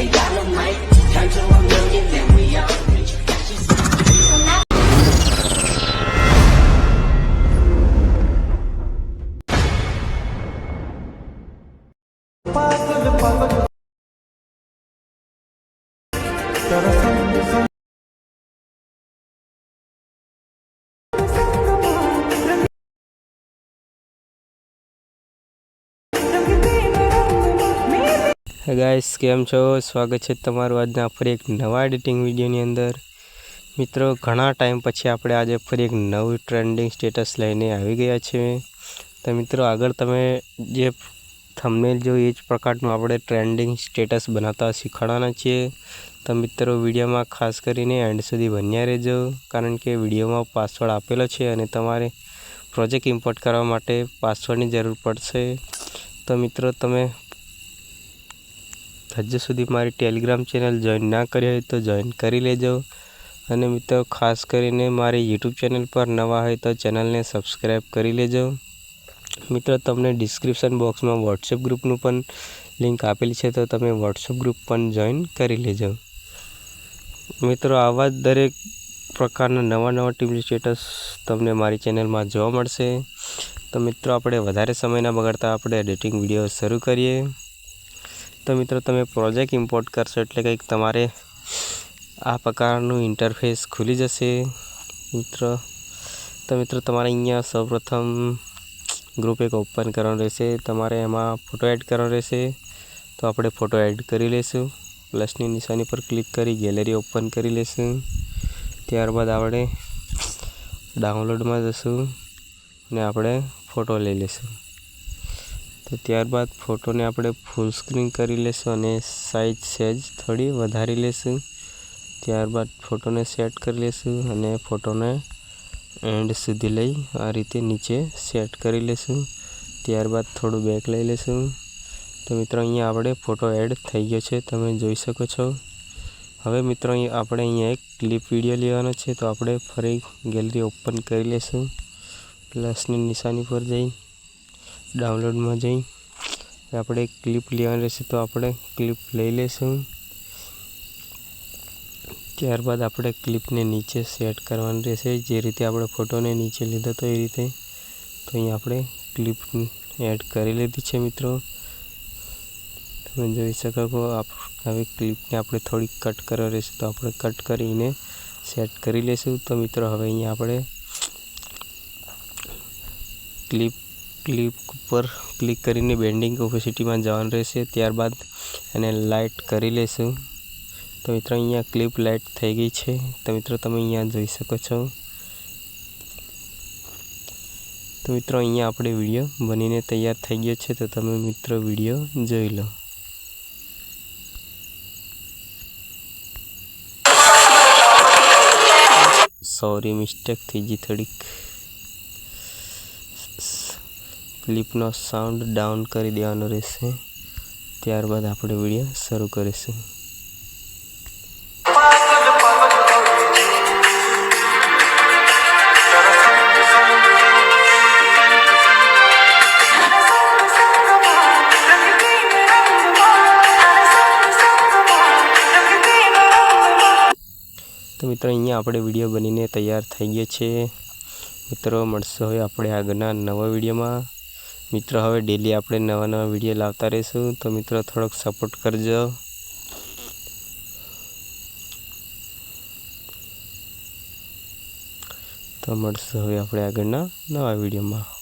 They got no mic, turn to a million, then we all rich. Pass the pass. Guys કેમ છો? સ્વાગત છે તમારું આજના ફરી એક નવા એડિટિંગ વિડીયોની અંદર. મિત્રો, ઘણા ટાઈમ પછી આપણે આજે ફરી એક નવું ટ્રેન્ડિંગ સ્ટેટસ લઈને આવી ગયા છે તો મિત્રો, આગળ તમે જે થંબનેલ જો એ જ પ્રકારનું આપણે ટ્રેન્ડિંગ સ્ટેટસ બનાવતા શીખવાડવાના છીએ, તો મિત્રો, વિડીયોમાં ખાસ કરીને એન્ડ સુધી બન્યા રહેજો. કારણ કે વિડીયોમાં પાસવર્ડ આપેલો છે અને તમારે પ્રોજેક્ટ ઇમ્પોર્ટ કરવા માટે પાસવર્ડની જરૂર પડશે. તો મિત્રો, તમે હજુ સુધી મારી ટેલિગ્રામ ચેનલ જોઈન ના કરી હોય તો જોઈન કરી લેજો. અને મિત્રો, ખાસ કરીને મારી યુટ્યુબ ચેનલ પર નવા હોય તો ચેનલને સબસ્ક્રાઈબ કરી લેજો. મિત્રો, તમને ડિસ્ક્રિપ્શન બોક્સમાં વોટ્સએપ ગ્રુપનું પણ લિંક આપેલી છે તો તમે વોટ્સઅપ ગ્રુપ પણ જોઈન કરી લેજો. મિત્રો, આવા જ દરેક પ્રકારના નવા નવા ટીમ સ્ટેટસ તમને મારી ચેનલમાં જોવા મળશે. તો મિત્રો, આપણે વધારે સમય ના બગાડતા આપણે એડિટિંગ વીડિયો શરૂ કરીએ. તો મિત્રો, તમે પ્રોજેક્ટ ઇમ્પોર્ટ કરશો એટલે કંઈક તમારે આ પ્રકારનું ઇન્ટરફેસ ખુલી જશે, મિત્રો. તો મિત્રો, તમારે અહીંયા સૌપ્રથમ ગ્રુપ એક ઓપન કરવાનું રહેશે. તમારે એમાં ફોટો એડ કરવાનો રહેશે. તો આપણે ફોટો એડ કરી લઈશું. પ્લસની નિશાની પર ક્લિક કરી ગેલેરી ઓપન કરી લઈશું. ત્યારબાદ આપણે ડાઉનલોડમાં જશું અને આપણે ફોટો લઈ લઈશું. તો ત્યારબાદ ફોટોને આપણે ફૂલ સ્ક્રીન કરી લઈશું અને સાઈઝ સેજ થોડી વધારી લઈશું ત્યારબાદ ફોટોને સેટ કરી લઈશું અને ફોટોને એન્ડ સુધી લઈ આ રીતે નીચે સેટ કરી લઈશું ત્યારબાદ થોડું બેક લઈ લઈશું તો મિત્રો, અહીંયા આપણે ફોટો એડ થઈ ગયો છે, તમે જોઈ શકો છો. હવે મિત્રો આપણે અહીંયા એક ક્લિપ વીડિયો લેવાનો છે, તો આપણે ફરી ગેલેરી ઓપન કરી લઈશું પ્લસની નિશાની પર જઈ. ડાઉનલોડમાં જઈ. આપણે ક્લિપ લેવાની રહેશે તો આપણે ક્લિપ લઈ લઈશું ત્યારબાદ આપણે ક્લિપને નીચે સેટ કરવાની રહેશે. જે રીતે આપણે ફોટોને નીચે લીધો તો એ રીતે. તો અહીં આપણે ક્લિપ એડ કરી લીધી છે મિત્રો. તમે જોઈ શકો છો હવે ક્લિપને આપણે થોડી કટ કરવા રહેશે તો આપણે કટ કરીને સેટ કરી લઈશું તો મિત્રો, હવે અહીંયા આપણે ક્લિપ ક્લિપ ઉપર ક્લિક કરીને બેન્ડિંગ ઓપોસિટીમાં જવાનું રહેશે. ત્યારબાદ એને લાઇટ કરી લેશું. તો મિત્રો, અહીંયા ક્લિપ લાઇટ થઈ ગઈ છે. તો મિત્રો, તમે અહીંયા જોઈ શકો છો. તો મિત્રો, અહીંયા આપણે વીડિયો બનીને તૈયાર થઈ ગયો છે. તો તમે મિત્રો, વીડિયો જોઈ લો. સોરી મિસ્ટેક થઈ ગઈ થોડીક. ક્લિપનો સાઉન્ડ ડાઉન કરી દેવાનો રહેશે. ત્યારબાદ આપણે વીડિયો શરૂ કરીશું. તો મિત્રો, અહીંયા આપણે વીડિયો બનીને તૈયાર થઈ ગયો છે. મિત્રો, મળશે હવે આપણે આગળના નવા વિડીયોમાં. મિત્રો, હવે ડેલી આપણે નવા નવા વીડિયો લાવતા રહીશું, તો મિત્રો થોડોક સપોર્ટ કરજો. તો મળશે હવે આપણે આગળના નવા વિડીયોમાં